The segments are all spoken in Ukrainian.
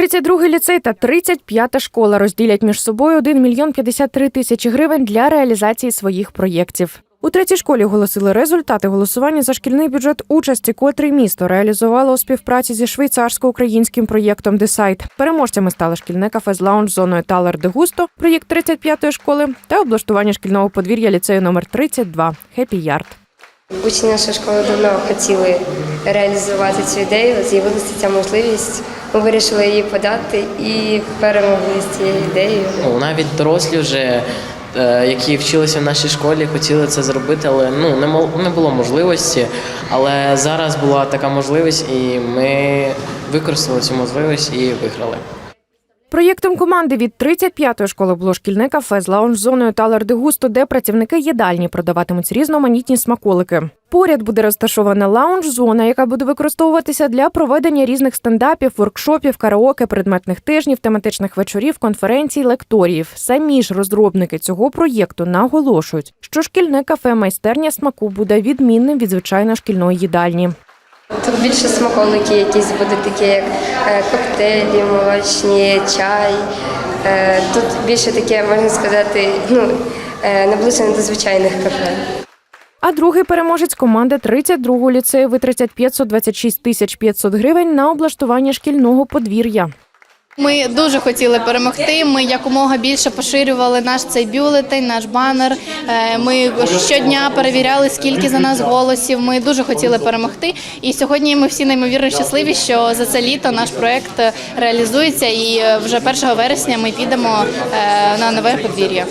32-й ліцей та 35-та школа розділять між собою 1 мільйон 53 тисячі гривень для реалізації своїх проєктів. У третій школі оголосили результати голосування за шкільний бюджет участі, котрий місто реалізувало у співпраці зі швейцарсько-українським проєктом Десайт. Переможцями стали шкільне кафе з лаунж зоною Талер де Густо, проєкт 35-ї школи та облаштування шкільного подвір'я ліцею номер 32 Хеппі Ярд. Учні нашої школи давно хотіли реалізувати цю ідею, з'явилася ця можливість. Ми вирішили її подати і перемогли з цією ідеєю. Ну, навіть дорослі вже, е, які вчилися в нашій школі, хотіли це зробити, але ну не не було можливості. Але зараз була така можливість, і ми використали цю можливість і виграли. Проєктом команди від 35-ї школи було шкільне кафе з лаунж-зоною Талер де Густо, де працівники їдальні продаватимуть різноманітні смаколики. Поряд буде розташована лаунж-зона, яка буде використовуватися для проведення різних стендапів, воркшопів, караоке, предметних тижнів, тематичних вечорів, конференцій, лекторіїв. Самі ж розробники цього проєкту наголошують, що шкільне кафе майстерня смаку буде відмінним від звичайної шкільної їдальні. Тут більше смаколики якісь будуть такі, як е, коктейлі, молочні, чай. Е, Тут більше таке, можна сказати, ну, е, наближене до звичайних кафе. А другий переможець команди 32-го ліцею витратять 526 тисяч 500 гривень на облаштування шкільного подвір'я. Ми дуже хотіли перемогти. Ми якомога більше поширювали наш цей бюлетень, наш банер. Е, Ми щодня перевіряли, скільки за нас голосів. Ми дуже хотіли перемогти. І сьогодні ми всі неймовірно щасливі, що за це літо наш проект реалізується, і е, вже 1 вересня ми підемо е, на нове подвір'я.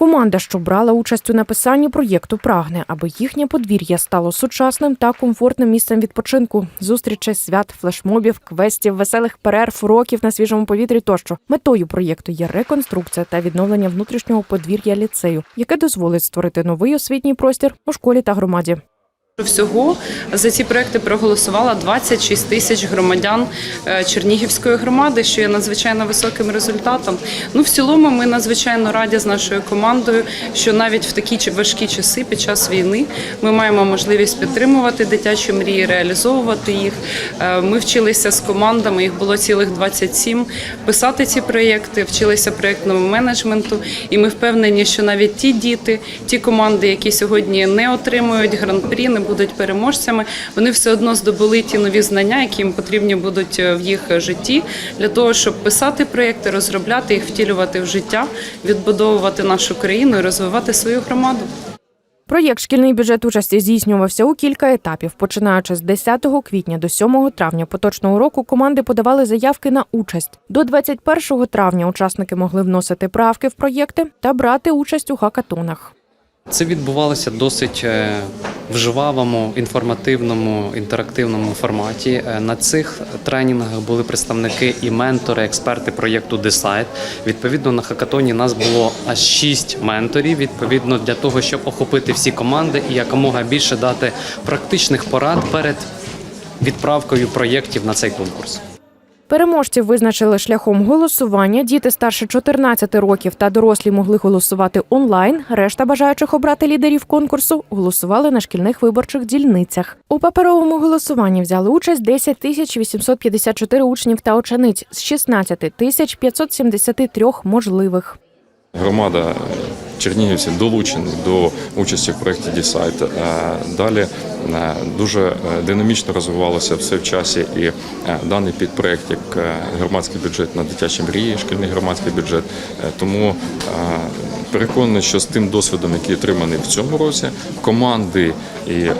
Команда, що брала участь у написанні проєкту, прагне, аби їхнє подвір'я стало сучасним та комфортним місцем відпочинку, зустрічей, свят, флешмобів, квестів, веселих перерв, уроків на свіжому повітрі. Тощо метою проєкту є реконструкція та відновлення внутрішнього подвір'я ліцею, яке дозволить створити новий освітній простір у школі та громаді. Всього за ці проекти проголосувало 26 тисяч громадян е, Чернігівської громади, що є надзвичайно високим результатом. Ну, в цілому, ми надзвичайно раді з нашою командою, що навіть в такі важкі часи під час війни ми маємо можливість підтримувати дитячі мрії, реалізовувати їх. Е, Ми вчилися з командами, їх було цілих 27, писати ці проєкти, вчилися проєктному менеджменту, і ми впевнені, що навіть ті діти, ті команди, які сьогодні не отримують гран-прі, не будуть переможцями, вони все одно здобули ті нові знання, які їм потрібні будуть е, в їх житті, для того, щоб писати проєкти, розробляти їх, втілювати в життя, відбудовувати нашу країну і розвивати свою громаду. Проєкт шкільний бюджет участі здійснювався у кілька етапів. Починаючи з 10 квітня до 7 травня поточного року команди подавали заявки на участь. До 21 травня учасники могли вносити правки в проєкти та брати участь у хакатонах. Це відбувалося досить е, в жвавому, інформативному, інтерактивному форматі. Е, На цих тренінгах були представники і ментори, експерти проєкту Decide. Відповідно, на хакатоні нас було аж шість менторів. Відповідно, для того, щоб охопити всі команди і якомога більше дати практичних порад перед відправкою проєктів на цей конкурс. Переможців визначили шляхом голосування. Діти старше 14 років та дорослі могли голосувати онлайн. Решта бажаючих обрати лідерів конкурсу голосували на шкільних виборчих дільницях. У паперовому голосуванні взяли участь 10 тисяч 854 учнів та учениць з 16 тисяч 573 можливих. Громада чернігівців долучені до участі в проєкті Дісайт. Далі е, дуже е, динамічно розвивалося все в часі і е, даний підпроєкт як е, громадський бюджет на дитячі мрії, шкільний громадський бюджет. Е, Тому е, переконаний, що з тим досвідом, який отриманий в цьому році, команди і е,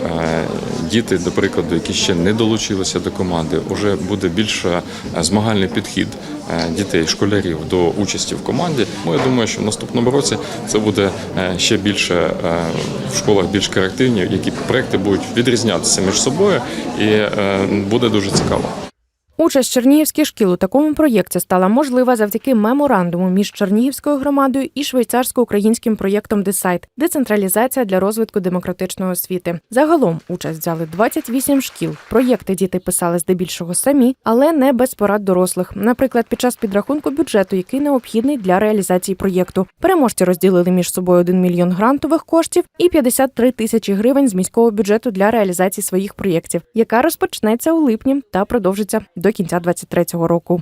діти, до прикладу, які ще не долучилися до команди, вже буде більш е, змагальний підхід е, дітей, школярів до участі в команді. Ну, я думаю, що в наступному році це буде ще більше в школах більш корективні, які проекти будуть відрізнятися між собою, і буде дуже цікаво. Участь чернігівських шкіл у такому проєкті стала можлива завдяки меморандуму між Чернігівською громадою і швейцарсько-українським проєктом Десайт децентралізація для розвитку демократичної освіти. Загалом участь взяли 28 шкіл. Проєкти діти писали здебільшого самі, але не без порад дорослих. Наприклад, під час підрахунку бюджету, який необхідний для реалізації проєкту. Переможці розділили між собою 1 мільйон грантових коштів і 53 тисячі гривень з міського бюджету для реалізації своїх проєктів, яка розпочнеться у липні та продовжиться до кінця 2023 року.